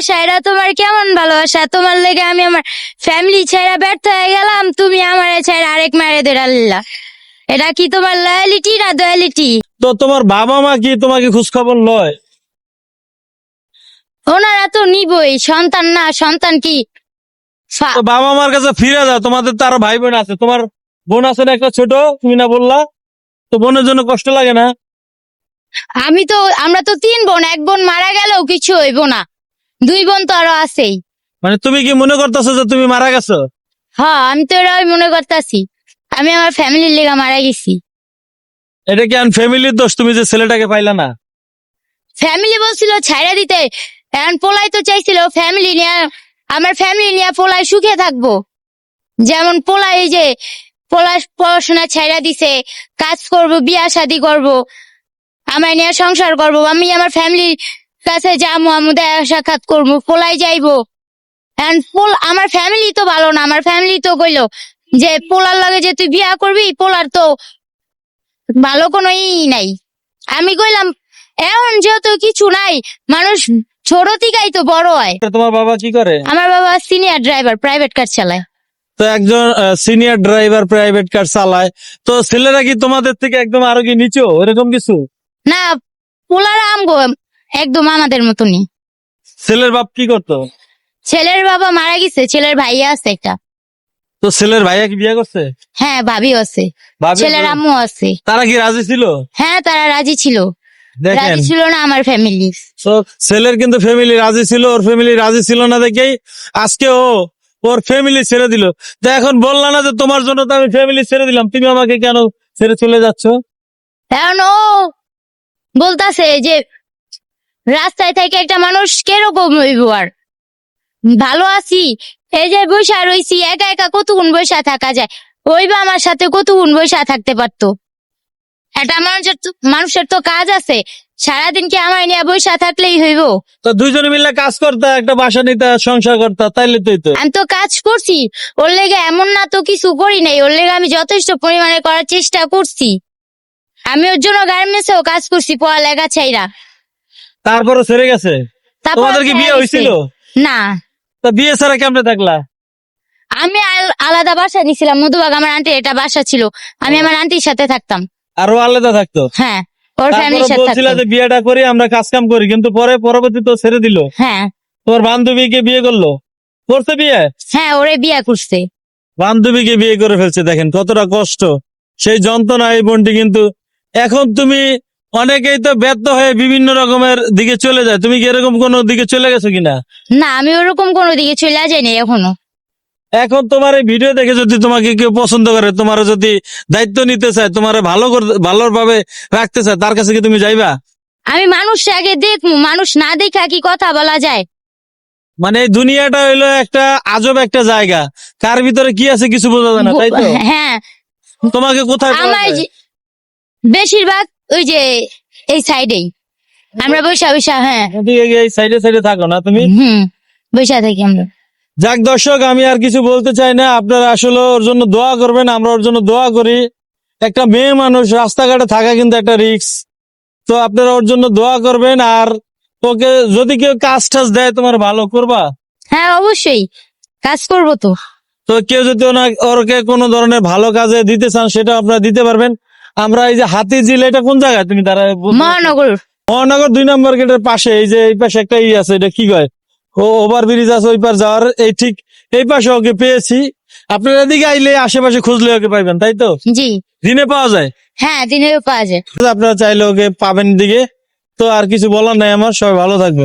ভালোবাসা এটা তোমার কেমন ভালোবাসা? তোমার লেগে আমি আমার ফ্যামিলি ছেড়ে ব্যর্থ হয়ে গেলাম তুমি আমার ছেড়ে আরেক মারে দিলা এটা কি তোমার লয়ালিটি না দয়ালিটি? তো তোমার বাবা মা কি তোমাকে খোঁজ খবর লয়? ওনারা তো নিবই সন্তান না সন্তান কি? তো বাবা মার কাছে ফিরে যাও তোমাদের তো আরও ভাই বোন আছে। তোমার বোন আছে না একটা ছোট তুমি না বললা? তো বোনের জন্য কষ্ট লাগে না? আমি তো আমরা তো তিন বোন এক বোন মারা গেলেও কিছু হইব না। দুই বোন তো আরও আছেই। মানে তুমি কি মনে করতেছো যে তুমি মারা গেছো? হ্যাঁ আমি তো এটাই মনে করতেছি। আমি আমার ফ্যামিলির লেগে মারা গেছি। এটা কি ফ্যামিলির দোষ? তুমি যে ছেলেটাকে পাইলা না। ফ্যামিলি বলছিল ছাইড়া দিতে। এখন পোলাই তো চাইছিল ফ্যামিলি নিয়ে আমার ফ্যামিলি নিয়ে পোলাই সুখে থাকব। যেমন পোলাই এই যে পোলা পড়াশোনা ছাইড়া দিছে কাজ করব বিয়া শাদি করব আমার নিয়ে সংসার করব আমি আমার ফ্যামিলির কাছে যাব আমি দেখা সাক্ষাৎ করব পোলাই যাইবো। এন্ড পোল আমার ফ্যামিলি তো ভালো না আমার ফ্যামিলি তো কইলো যে পোলার লাগে যে তুই বিয়া করবি পোলার তো ভালো কোনো ই নাই। আমি কইলাম এখন যেহেতু কিছু নাই মানুষ ছোট থেকেই তো বড় হয়। তোমার বাবা কি করে? আমার বাবা সিনিয়র ড্রাইভার প্রাইভেট কার চালায়। তো একজন সিনিয়র ড্রাইভার প্রাইভেট কার চালায়। তো ছেলেরা কি তোমাদের থেকে একদম আরও কি নিচু? এরকম কিছু? না পোলার আমগো একদম আমাদের মতনই। ছেলের বাপ কি করতো? ছেলের বাবা মারা গেছে ছেলের ভাইয়া আছে একটা। তো ছেলের ভাইয়া কি বিয়ে করছে? হ্যাঁ ভাবি আছে। ভাবি ছেলের আম্মু আছে। তারা কি রাজি ছিল? হ্যাঁ তারা রাজি ছিল। দেখেন। রাজি ছিল না আমার ফ্যামিলি তো ছেলের কিন্তু ফ্যামিলি রাজি ছিল ওর ফ্যামিলি রাজি ছিল না দেখেই আজকে ও ওর ফ্যামিলি ছেড়ে দিল। তো এখন বললা না যে তোমার জন্য তো আমি ফ্যামিলি ছেড়ে দিলাম তুমি আমাকে কেন ছেড়ে চলে যাচ্ছ? এখন ও বলতাছে যে রাস্তায় থেকে একটা মানুষ কীরকম হইব আর? ভালো আছি। এই যে বৈশা রইছি একা একা কতক্ষণ বৈশা থাকা যায়? ওইবা আমার সাথে কতক্ষণ বৈশা থাকতে পারতো? একটা মানুষের তো- মানুষের তো কাজ আছে। সারাদিন কি আমার নিয়ে বৈশা থাকলেই হইব? তো দুইজনে মিলে কাজ করতে একটা বাসা নিতে সংসার করতে তাইলে তুই তো আমি তো কাজ করছি। ওর লেগে এমন না তো কিছু করি নাই। ওর লেগে আমি যথেষ্ট পরিমাণে করার চেষ্টা করছি। আমি ওর জন্য গার্মেন্টসেও কাজ করছি পড়ালেখা চাইরা তারপরে ছেড়ে গেছে? তোমাদের কি বিয়ে হয়েছিল? না। তা বিয়ে ছাড়া কেমনে থাকলা? আমি আলাদা বাসা নিছিলাম। মধুবাগ আমার আন্টির এটা বাসা ছিল। আমি আমার আন্টির সাথে থাকতাম। আরও আলাদা থাকতো? হ্যাঁ ওর ফ্যামিলির সাথে বলছিলা যে বিয়েটা করি আমরা কাজ কাম করি কিন্তু পরে পরবর্তী তো ছেড়ে দিল। হ্যাঁ। তোমার বান্ধবীকে বিয়ে করল? করছে বিয়ে? হ্যাঁ ওরে বিয়া করছে। বান্ধবীকে বিয়ে করে ফেলছে দেখেন কতটা কষ্ট। সেই যন্ত্রণা এই বোনটি কিন্তু এখন তুমি অনেকেই তো ব্যর্থ হয়ে বিভিন্ন রকমের দিকে চলে যায়। তুমি কি এরকম কোন দিকে চলে গেছো কিনা? না আমি ওরকম কোন দিকে চলে যাইনি এখনও। এখন তোমার এই ভিডিও দেখে যদি তোমাকে কেউ পছন্দ করে তোমার যদি দায়িত্ব নিতে চায় তোমার ভালো ভালোভাবে রাখতে চায় তার কাছে কি তুমি যাইবা? আমি মানুষ আগে দেখব মানুষ না দেখা কি কথা বলা যায়? মানে এই দুনিয়াটা হইল একটা আজব একটা জায়গা। কার ভিতরে কি আছে কিছু বোঝা যায় না তাই তো? হ্যাঁ। তোমাকে কোথায় আমার বেশিরভাগ ওই যে এই সাইডেই। আমরা বৈশা বৈশা হ্যাঁ। এই সাইডে সাইডে থাকো না তুমি। হুম বৈশা থাকি আমরা। যাক দর্শক আমি আর কিছু বলতে চাই না। আপনারা আসলে ওর জন্য দোয়া করবেন আমরা ওর জন্য দোয়া করি। একটা মেয়ে মানুষ রাস্তাঘাটে থাকা কিন্তু একটা রিস্ক। তো আপনারা ওর জন্য দোয়া করবেন আর ওকে যদি কেউ কাজ টাজ দেয় তোমার ভালো করবা? হ্যাঁ অবশ্যই। কাজ করব তো। তো কেউ যদি ওনা- ওরকে কোনো ধরনের ভালো কাজে দিতে চান সেটা আপনারা দিতে পারবেন। আমরা এই যে হাতি জিল এটা কোন জায়গায়? তুমি তারা মহানগর। মহানগর দুই নম্বর গেটের পাশে এই যে এই পাশে একটা ই আছে এটা কি কয়? ও ওভার ব্রিজ আছে ওই পার যাওয়ার এই ঠিক এই পাশে ওকে পেয়েছি। আপনারা এদিকে আইলে আশেপাশে খুঁজলে ওকে পাইবেন তাই তো? জি। দিনে পাওয়া যায়? হ্যাঁ দিনেও পাওয়া যায়। আপনারা চাইলে ওকে পাবেন দিকে তো আর কিছু বলার নাই আমার সবাই ভালো থাকবেন।